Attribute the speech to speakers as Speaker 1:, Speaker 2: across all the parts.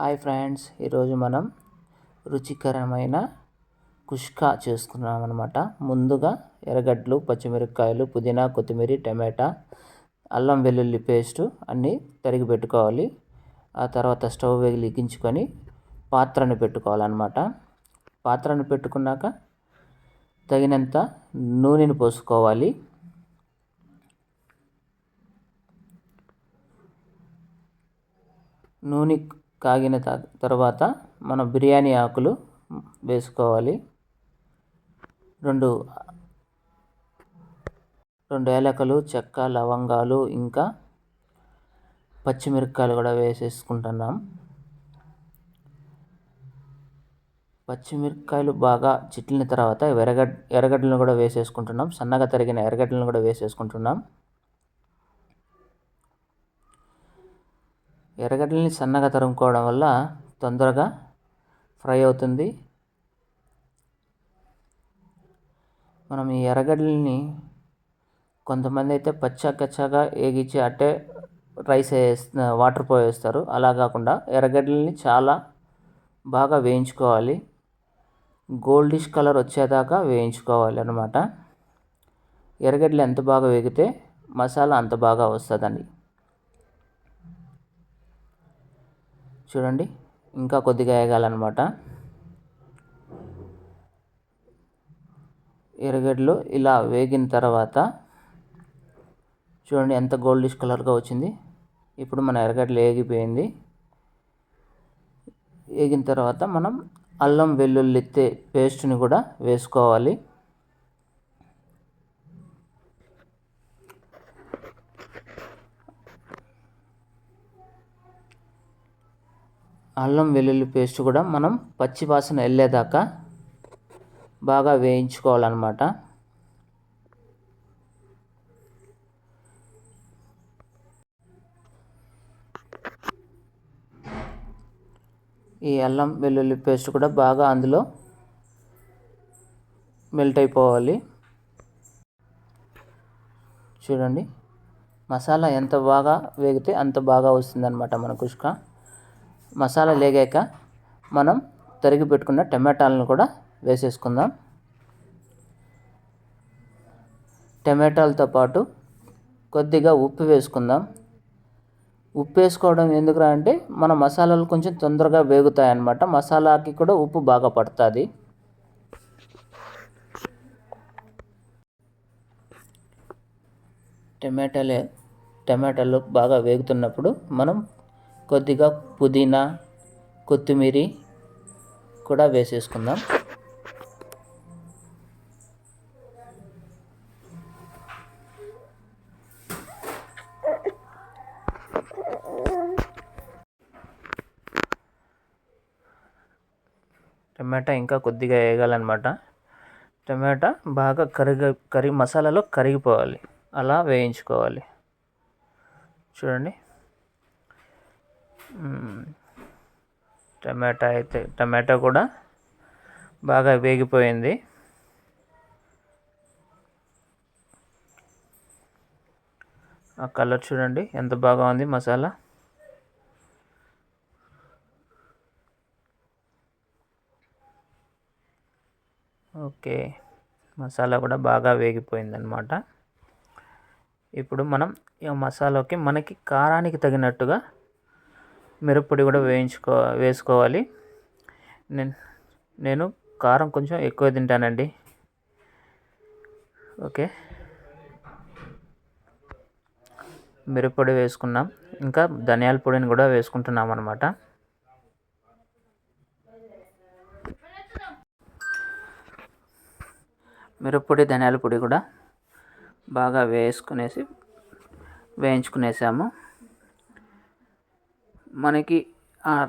Speaker 1: Hi friends ఈరోజు మనం రుచికరమైన కుష్కా చేసుకున్నాం అనమాట ముందుగా ఎర్రగడ్డలు పచ్చిమిరపకాయలు పుదీనా కొత్తిమీర టమాటా అల్లం వెల్లుల్లి పేస్టు అన్నీ తరిగి పెట్టుకోవాలి. ఆ తర్వాత స్టవ్ వెలిగించుకొని పాత్రను పెట్టుకోవాలన్నమాట. పాత్రను పెట్టుకున్నాక తగినంత నూనెను పోసుకోవాలి. నూనె కాగిన తర్వాత మనం బిర్యానీ ఆకులు వేసుకోవాలి. రెండు రెండు ఏలకలు చెక్క లవంగాలు ఇంకా పచ్చిమిరపకాయలు కూడా వేసేసుకుంటున్నాం. పచ్చిమిరపకాయలు బాగా చిట్లిన తర్వాత ఎర్రగడ్డ ఎర్రగడ్డలను కూడా వేసేసుకుంటున్నాం. సన్నగా తరిగిన ఎర్రగడ్డలను కూడా వేసేసుకుంటున్నాం. ఎర్రగడ్డల్ని సన్నగా తరుముకోవడం వల్ల తొందరగా ఫ్రై అవుతుంది. మనం ఈ ఎర్రగడ్డల్ని కొంతమంది అయితే పచ్చ కచ్చగా వేగించి అట్టే రైస్ వేస్త వాటర్ పోయేస్తారు అలా కాకుండా ఎర్రగడ్డల్ని చాలా బాగా వేయించుకోవాలి. గోల్డిష్ కలర్ వచ్చేదాకా వేయించుకోవాలి అనమాట ఎర్రగడ్డలు ఎంత బాగా వేగితే మసాలా అంత బాగా వస్తుందండి. చూడండి ఇంకా కొద్దిగా వేగాలన్నమాట. ఎర్రగడ్డలు ఇలా వేగిన తర్వాత చూడండి ఎంత గోల్డిష్ కలర్గా వచ్చింది. ఇప్పుడు మన ఎర్రగడ్డలు వేగిపోయింది. వేగిన తర్వాత మనం అల్లం వెల్లుల్లి పేస్ట్ని కూడా వేసుకోవాలి. అల్లం వెల్లుల్లి పేస్ట్ కూడా మనం పచ్చి వాసన వెళ్ళేదాకా బాగా వేయించుకోవాలన్నమాట. ఈ అల్లం వెల్లుల్లి పేస్ట్ కూడా బాగా అందులో మెల్ట్ అయిపోవాలి. చూడండి మసాలా ఎంత బాగా వేగితే అంత బాగా వస్తుందన్నమాట మన కుష్క. మసాలా లేగాక మనం తరిగి పెట్టుకున్న టమాటాలను కూడా వేసేసుకుందాం. టమాటాలతో పాటు కొద్దిగా ఉప్పు వేసుకుందాం. ఉప్పు వేసుకోవడం ఎందుకురా అంటే మన మసాలాలు కొంచెం తొందరగా వేగుతాయి అన్నమాట మసాలాకి కూడా ఉప్పు బాగా పడుతుంది. టమాటాలే టమాటాలు బాగా వేగుతున్నప్పుడు మనం కొద్దిగా పుదీనా కొత్తిమీర కూడా వేసేసుకుందాం. టమాటా ఇంకా కొద్దిగా వేయాలన్నమాట టమాటా బాగా కరిగి కరి మసాలాలో కరిగిపోవాలి. అలా వేయించుకోవాలి. చూడండి. టమాటా అయితే టమాటా కూడా బాగా వేగిపోయింది. ఆ కలర్ చూడండి ఎంత బాగా ఉంది మసాలా. ఓకే మసాలా కూడా బాగా వేగిపోయిందనమాట ఇప్పుడు మనం ఈ మసాలాకి మనకి కారానికి తగినట్టుగా మిరప్పొడి కూడా వేయించుకో వేసుకోవాలి. నేను నేను కారం కొంచెం ఎక్కువ తింటానండి. ఓకే. మిరప్పొడి వేసుకున్నాం. ఇంకా ధనియాల పొడిని కూడా వేసుకుంటున్నాం అనమాట మిరప్పొడి ధనియాల పొడి కూడా బాగా వేసుకునేసి వేయించుకునేసాము. మనకి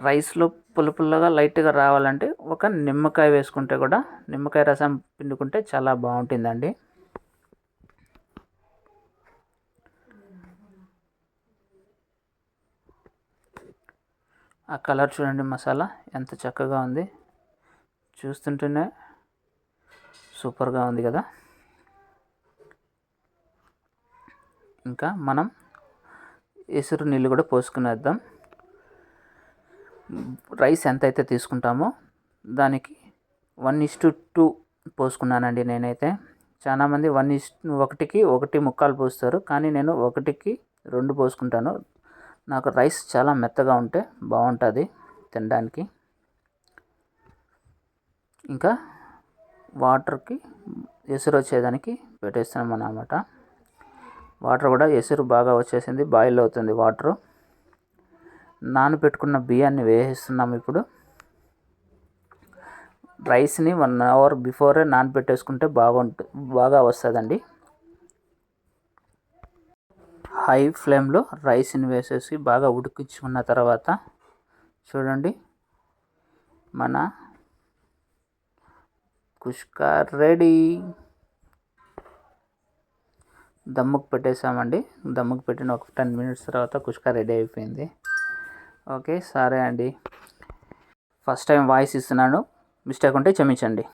Speaker 1: రైస్లో పుల్ల పుల్లగా లైట్గా రావాలంటే ఒక నిమ్మకాయ వేసుకుంటే కూడా నిమ్మకాయ రసం పిండుకుంటే చాలా బాగుంటుందండి. ఆ కలర్ చూడండి మసాలా ఎంత చక్కగా ఉంది. చూస్తుంటేనే సూపర్గా ఉంది కదా. ఇంకా మనం ఎసురు నీళ్ళు కూడా పోసుకునేద్దాం. రైస్ ఎంత అయితే తీసుకుంటామో దానికి వన్ ఇస్ టు టూ పోసుకున్నానండి నేనైతే. చాలామంది వన్ ఇస్ ఒకటికి ఒకటి ముక్కాలు పోస్తారు. కానీ నేను ఒకటికి రెండు పోసుకుంటాను. నాకు రైస్ చాలా మెత్తగా ఉంటే బాగుంటుంది తినడానికి. ఇంకా వాటర్కి ఎసురు వచ్చేదానికి పెట్టేస్తున్నాం అన్నమాట వాటర్ కూడా ఎసురు బాగా వచ్చేసింది బాయిల్ అవుతుంది వాటరు. నానబెట్టుకున్న బియ్యాన్ని వేసేస్తున్నాం ఇప్పుడు. రైస్ని వన్ అవర్ బిఫోరే నానబెట్టేసుకుంటే బాగుంటుంది బాగా వస్తుందండి. హై ఫ్లేమ్లో రైస్ని వేసేసి బాగా ఉడికించుకున్న తర్వాత చూడండి. మన కుష్కా రెడీ. దమ్ముకు పెట్టేసామండి. దమ్ముకు పెట్టిన ఒక టెన్ మినిట్స్ తర్వాత కుష్కా రెడీ అయిపోయింది. ఓకే సరే అండి. ఫస్ట్ టైం వాయిస్ ఇస్తున్నాను. మిస్టేక్ ఉంటే క్షమించండి.